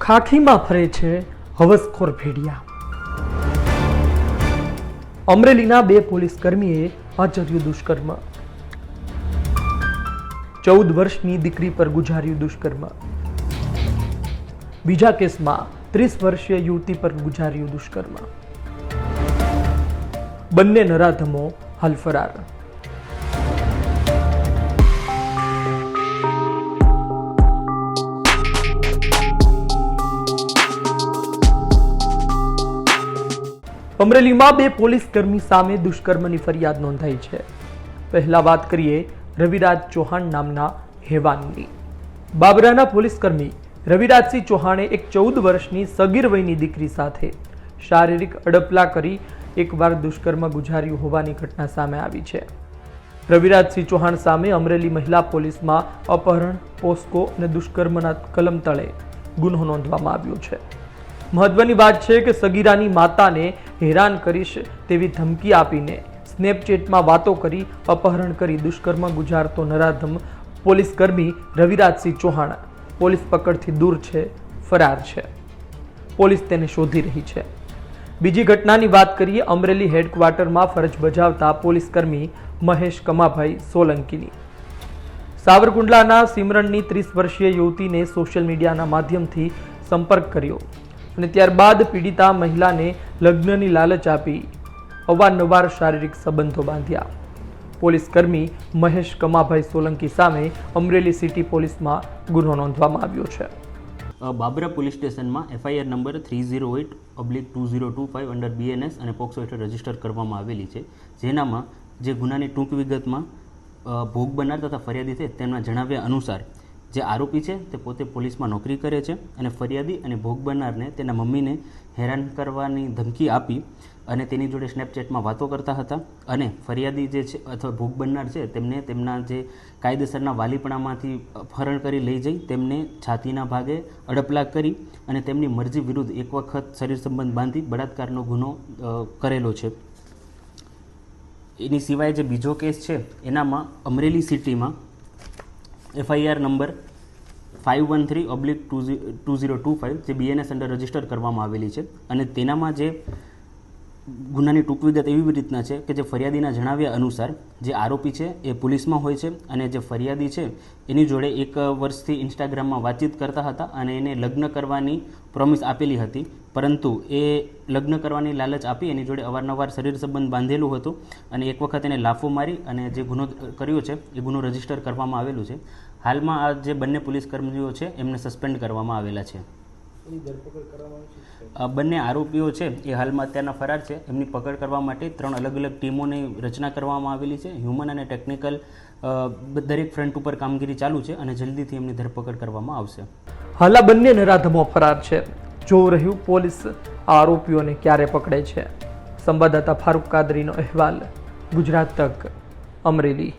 ખાખીમાં ફરે છે હવસખોર ભેડિયા. અમરેલીના બે પોલીસ કર્મીએ આચર્યું દુષ્કર્મ. ચૌદ વર્ષની દીકરી પર ગુજાર્યું દુષ્કર્મ. બીજા કેસમાં ત્રીસ વર્ષીય યુવતી પર ગુજાર્યું દુષ્કર્મ. બંને નરાધમો હાલ ફરાર. અમરેલીમાં બે પોલીસ કર્મી સામે દુષ્કર્મની ફરિયાદ નોંધાઈ છે. પહેલા વાત કરીએ રવિરાજ ચૌહાણ નામના હેવાનની. બાબરાના પોલીસ કર્મી રવિરાજસિંહ ચૌહાણે એક ચૌદ વર્ષની સગીર વયની દીકરી સાથે શારીરિક અડપલા કરી એકવાર દુષ્કર્મ ગુજાર્યું હોવાની ઘટના સામે આવી છે. રવિરાજસિંહ ચૌહાણ સામે અમરેલી મહિલા પોલીસમાં અપહરણ, પોસ્કો અને દુષ્કર્મના કલમ તળે ગુનો નોંધવામાં આવ્યો છે. મહત્વની વાત છે કે સગીરાની માતાને હેરાન કરીશ તેવી ધમકી આપીને સ્નેપચેટમાં વાતો કરી અપહરણ કરી દુષ્કર્મ ગુજારતો નરાધમ પોલીસ કર્મી રવિરાજસિંહ ચૌહાણ. પોલીસ પકડથી દૂર છે, ફરાર છે. પોલીસ તેને શોધી રહી છે. બીજી ઘટનાની વાત કરીએ, અમરેલી હેડક્વાર્ટરમાં ફરજ બજાવતા પોલીસ કર્મી મહેશ કમાભાઈ સોલંકીની. સાવરકુંડલાના સિમરણની ત્રીસ વર્ષીય યુવતીને સોશિયલ મીડિયાના માધ્યમથી સંપર્ક કર્યો. અને ત્યારબાદ પીડિતા મહિલાને લગ્નની લાલચ આપી અવારનવાર શારીરિક સંબંધો બાંધ્યા. પોલીસ કર્મી મહેશ કમાભાઈ સોલંકી સામે અમરેલી સિટી પોલીસમાં ગુનો નોંધવામાં આવ્યો છે. બાબરા પોલીસ સ્ટેશનમાં FIR number three zero eight oblique two zero two five under BNS અને પોક્સો હેઠળ રજિસ્ટર કરવામાં આવેલી છે. જેનામાં જે ગુનાની ટૂંક વિગતમાં ભોગ બનનાર તથા ફરિયાદી છે તેમના જણાવ્યા અનુસાર જે આરોપી છે, તે પોતે પોલીસમાં નોકરી કરે છે અને ફરિયાદી અને ભોગ બનનારને તેના મમ્મીને હેરાન કરવાની ધમકી આપી અને તેની જોડે સ્નેપચેટમાં વાતો કરતા હતા અને ફરિયાદી જે છે અથવા ભોગ બનનાર છે, તેમને તેમના જે કાયદેસરના વાલીપણામાંથી અપહરણ કરી લઈ જઈ, તેમને છાતીના ભાગે અડપલા કરી અને તેમની મરજી વિરુદ્ધ એક વખત શરીર સંબંધ બાંધી બળાત્કારનો ગુનો કરેલો છે. એની સિવાય જે બીજો કેસ છે, એનામાં અમરેલી સિટીમાં FIR number five one three oblique two two zero two five જે બીએનએસ અંડર રજિસ્ટર કરવામાં આવેલી છે. અને તેનામાં જે ગુનાની ટૂંક વિગત એવી રીતના છે કે જે ફરિયાદીના જણાવ્યા અનુસાર જે આરોપી છે એ પોલીસમાં હોય છે અને જે ફરિયાદી છે એની જોડે એક વર્ષથી ઇન્સ્ટાગ્રામમાં વાતચીત કરતા હતા અને એને લગ્ન કરવાની પ્રોમિસ આપેલી હતી. પરંતુ એ લગ્ન કરવાની લાલચ આપી એની જોડે અવારનવાર શરીર સંબંધ બાંધેલું હતું અને એક વખત એને લાફો મારી અને જે ગુનો કર્યો છે એ ગુનો રજિસ્ટર કરવામાં આવેલું છે. હાલમાં આ જે બંને પોલીસ કર્મીઓ છે એમને સસ્પેન્ડ કરવામાં આવેલા છે. બંને આરોપીઓ છે એ હાલમાં અત્યારના ફરાર છે. એમની પકડ કરવા માટે ત્રણ અલગ અલગ ટીમોની રચના કરવામાં આવેલી છે. હ્યુમન અને ટેકનિકલ દરેક ફ્રન્ટ ઉપર કામગીરી ચાલુ છે અને જલ્દીથી એમની ધરપકડ કરવામાં આવશે. હાલ આ બંને નરાધમો ફરાર છે. જોવું રહ્યું પોલીસ આ આરોપીઓને ક્યારે પકડે છે? સંવાદદાતા ફારૂક કાદરીનો અહેવાલ. ગુજરાત તક અમરેલી.